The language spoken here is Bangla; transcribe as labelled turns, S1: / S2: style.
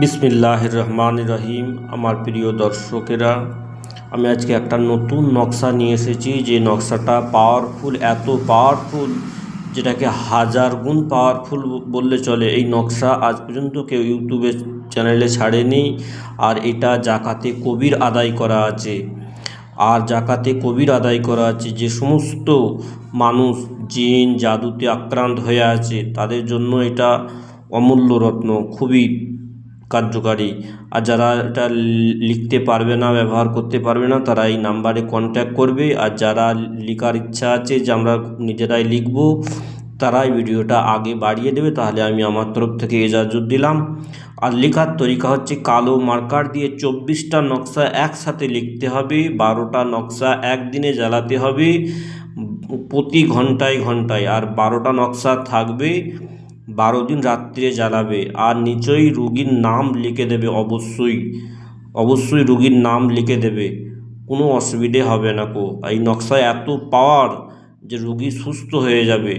S1: বিসমিল্লাহ রহমান রহিম, আমার প্রিয় দর্শকেরা, আমি আজকে একটা নতুন নকশা নিয়ে এসেছি। যে নকশাটা পাওয়ারফুল এত পাওয়ারফুল যেটাকে হাজার গুণ পাওয়ারফুল বললে চলে। এই নকশা আজ পর্যন্ত কেউ ইউটিউবে চ্যানেলে ছাড়েনি, আর এটা জাকাতে কবির আদায় করা আছে। আর জাকাতে কবির আদায় করা আছে যে সমস্ত মানুষ জিন, জাদুতে আক্রান্ত হয়ে আছে, তাদের জন্য এটা অমূল্য রত্ন, খুবই কার্যকারী। আর যারা এটা লিখতে পারবে না, ব্যবহার করতে পারবে না, তারা এই নাম্বারে কন্ট্যাক্ট করবে। আর যারা লেখার ইচ্ছা আছে যে আমরা নিজেরাই লিখব তারাই ভিডিওটা আগে বাড়িয়ে দেবে, তাহলে আমি আমার তরফ থেকে এজাজত দিলাম। আর লেখার তরিকা হচ্ছে কালো মার্কার দিয়ে চব্বিশটা নকশা একসাথে লিখতে হবে, বারোটা নকশা একদিনে জ্বালাতে হবে, প্রতি ঘন্টায় ঘন্টায়। আর বারোটা নকশা থাকবে বারো দিন রাত্রে জ্বালাবে। আর নিচেই রুগীর নাম লিখে দেবে, অবশ্যই। অবশ্যই রুগীর নাম লিখে দেবে। কোনো অসুবিধে হবে না কো। এই নকশায় এত পাওয়ার যে রুগী সুস্থ হয়ে যাবে।